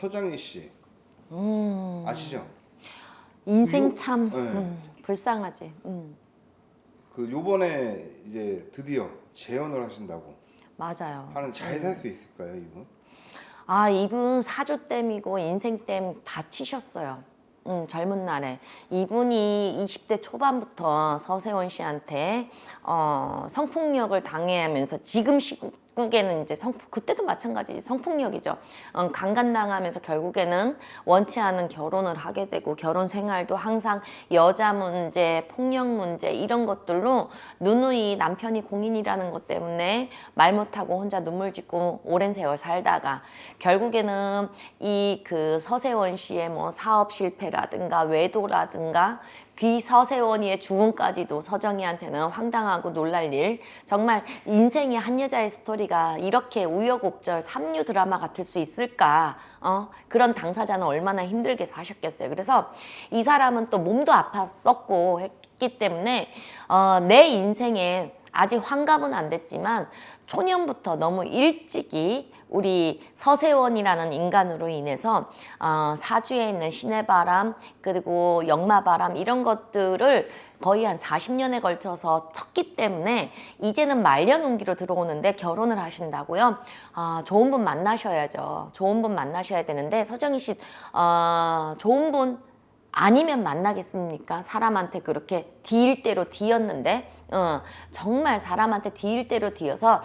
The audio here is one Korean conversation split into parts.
서정희 씨 음. 아시죠? 인생 요- 참 네. 음, 불쌍하지. 음, 그 요번에 이제 드디어 재혼을 하신다고 맞아요. 하는 잘 살 수 있을까요 이분? 아 이분 사주댐이고 인생댐 다 치셨어요. 음, 젊은 날에 이분이 20대 초반부터 서세원 씨한테 어, 성폭력을 당해하면서 지금 시국 에는 이제 성 그때도 마찬가지지 성폭력이죠. 어, 강간당하면서 결국에는 원치 않은 결혼을 하게 되고 결혼 생활도 항상 여자 문제, 폭력 문제 이런 것들로 누누이 남편이 공인이라는 것 때문에 말 못하고 혼자 눈물 짓고 오랜 세월 살다가 결국에는 이 그 서세원 씨의 뭐 사업 실패라든가 외도라든가 그 서세원이의 죽음까지도 서정희한테는 황당하고 놀랄 일 정말 인생의 한 여자의 스토리 가 이렇게 우여곡절 삼류 드라마 같을 수 있을까 어? 그런 당사자는 얼마나 힘들게 사셨겠어요 그래서 이 사람은 또 몸도 아팠었고 했기 때문에 어, 내 인생에 아직 환갑은 안 됐지만 초년부터 너무 일찍이 우리 서세원이라는 인간으로 인해서 어, 사주에 있는 신의 바람 그리고 역마 바람 이런 것들을 거의 한 40년에 걸쳐서 쳤기 때문에 이제는 말년 운기로 들어오는데 결혼을 하신다고요? 아, 좋은 분 만나셔야죠. 좋은 분 만나셔야 되는데 서정희 씨 어, 좋은 분 아니면 만나겠습니까? 사람한테 그렇게 디일 대로 디었는데 어, 정말 사람한테 디일 대로 디어서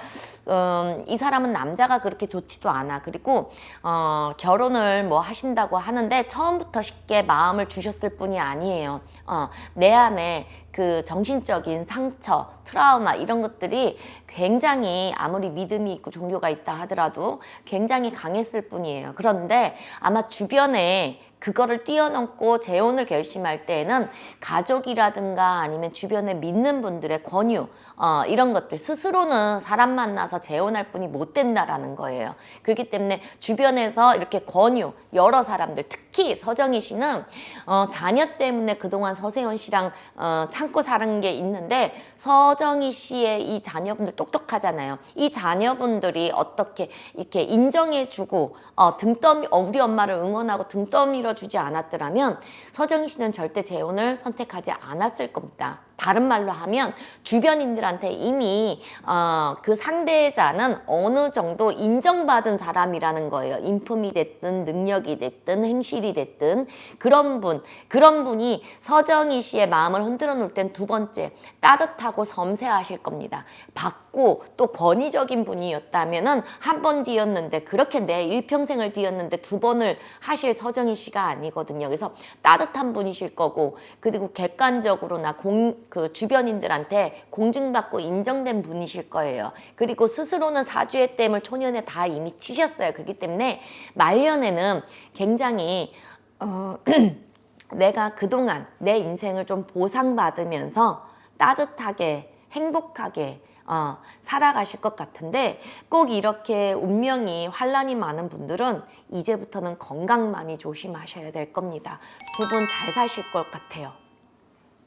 음, 이 사람은 남자가 그렇게 좋지도 않아. 그리고 어, 결혼을 뭐 하신다고 하는데 처음부터 쉽게 마음을 주셨을 뿐이 아니에요. 어, 내 안에 그 정신적인 상처, 트라우마 이런 것들이 굉장히 아무리 믿음이 있고 종교가 있다 하더라도 굉장히 강했을 뿐이에요. 그런데 아마 주변에 그거를 뛰어넘고 재혼을 결심할 때에는 가족이라든가 아니면 주변에 믿는 분들의 권유 어, 이런 것들 스스로는 사람 만나서 재혼할 분이 못 된다라는 거예요. 그렇기 때문에 주변에서 이렇게 권유 여러 사람들 특히 서정희 씨는 어, 자녀 때문에 그동안 서세원 씨랑 어, 참고 사는 게 있는데 서정희 씨의 이 자녀분들 똑똑하잖아요. 이 자녀분들이 어떻게 이렇게 인정해주고 어, 등떠미 어, 우리 엄마를 응원하고 등 떠밀어 주지 않았더라면 서정희 씨는 절대 재혼을 선택하지 않았을 겁니다. 다른 말로 하면 주변인들한테 이미 어, 그 상대자는 어느 정도 인정받은 사람이라는 거예요. 인품이 됐든 능력이 됐든 행실이 됐든 그런 분 그런 분이 서정희 씨의 마음을 흔들어 놓을 땐 두 번째 따뜻하고 섬세하실 겁니다. 받고 또 권위적인 분이었다면은 한 번 뒤었는데 그렇게 내 일평생을 뒤었는데 두 번을 하실 서정희 씨가 아니거든요. 그래서 따뜻한 분이실 거고 그리고 객관적으로나 공 그 주변인들한테 공증받고 인정된 분이실 거예요. 그리고 스스로는 사주의 댐을 초년에 다 이미 치셨어요. 그렇기 때문에 말년에는 굉장히 어, 내가 그동안 내 인생을 좀 보상받으면서 따뜻하게 행복하게 어, 살아가실 것 같은데 꼭 이렇게 운명이 환란이 많은 분들은 이제부터는 건강 많이 조심하셔야 될 겁니다. 두 분 잘 사실 것 같아요.